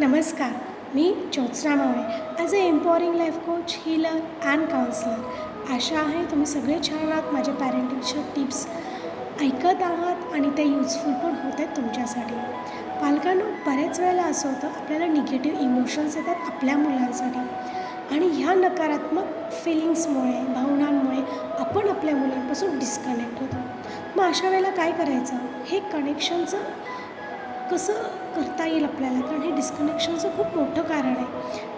नमस्कार मी Jyotsna Mawale as a empowering life coach healer and counsellor आशा आहे तुम्ही सगळे छान आहात माझ्या पॅरेंटिंगच्या टिप्स ऐकत आहात आणि ते युजफुल पण होत आहेत तुमच्यासाठी. पालकांनो बऱ्याच वेळेला असं होतं आपल्याला निगेटिव्ह इमोशन्स येतात आपल्या मुलांसाठी. आणि ह्या नकारात्मक फिलिंग्समुळे भावनांमुळे आपण आपल्या मुलांपासून डिस्कनेक्ट होतो. मग अशा वेळेला काय करायचं? हे कनेक्शनचं कसं करता येईल आपल्याला? कारण हे डिस्कनेक्शनचं खूप मोठं कारण आहे.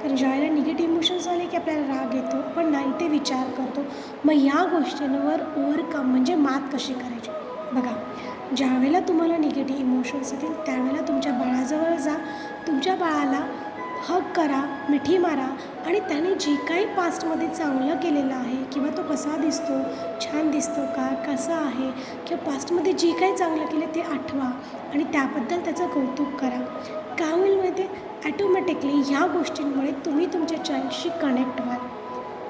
कारण ज्यावेळेला निगेटिव्ह इमोशन्स आले की आपल्याला राग येतो आपण नाही ते विचार करतो मग या गोष्टींवर ओव्हरकम म्हणजे मात कशी करायची? बघा ज्यावेळेला तुम्हाला निगेटिव्ह इमोशन्स येतील त्यावेळेला तुमच्या बाळाजवळ हग करा मिठी मारा आणि त्याने जे काही पास्टमध्ये चांगलं केलेलं आहे किंवा तो कसा दिसतो छान दिसतो का कसा आहे किंवा पास्टमध्ये जे काही चांगलं केलं ते आठवा आणि त्याबद्दल त्याचं कौतुक करा. काय होईल माहिती ॲटोमॅटिकली ह्या गोष्टींमुळे तुम्ही तुमच्या चाईल्डशी कनेक्ट व्हाल.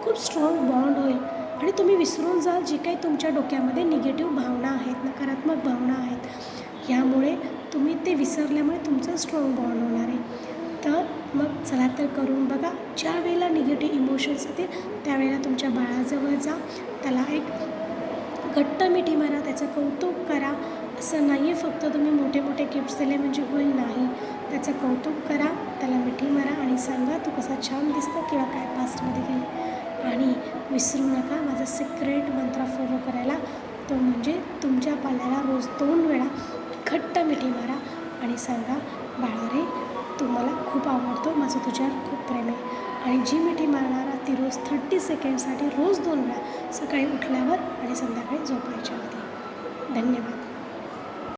खूप स्ट्रॉंग बॉन्ड होईल आणि तुम्ही विसरून जाल जे काही तुमच्या डोक्यामध्ये निगेटिव्ह भावना आहेत नकारात्मक भावना आहेत. ह्यामुळे तुम्ही ते विसरल्यामुळे तुमचं स्ट्रॉंग बॉन्ड होणार आहे. तर मग चला तर करून बघा. ज्या वेळेला निगेटिव्ह इमोशन्स येतील त्यावेळेला तुमच्या बाळाजवळ जा. त्याला एक घट्ट मिठी मारा. त्याचं कौतुक करा. असं नाही आहे फक्त तुम्ही मोठे मोठे गिफ्ट्स दिले म्हणजे होईल नाही. त्याचं कौतुक करा. त्याला मिठी मारा आणि सांगा तू कसा छान दिसतं किंवा काय पास्टमध्ये गेले. आणि विसरू नका माझा सिक्रेट मंत्र फॉलो करायला. तो म्हणजे तुमच्या पाल्याला रोज दोन वेळा घट्ट मिठी मारा आणि सांगा बाळा रे तू मला खूप आवडतो. माझं तुझ्यावर खूप प्रेम आहे. आणि जी मिठी मारणारा ती रोज थर्टी सेकंडसाठी रोज दोन वेळा सकाळी उठल्यावर आणि संध्याकाळी झोपायच्या आधी. धन्यवाद.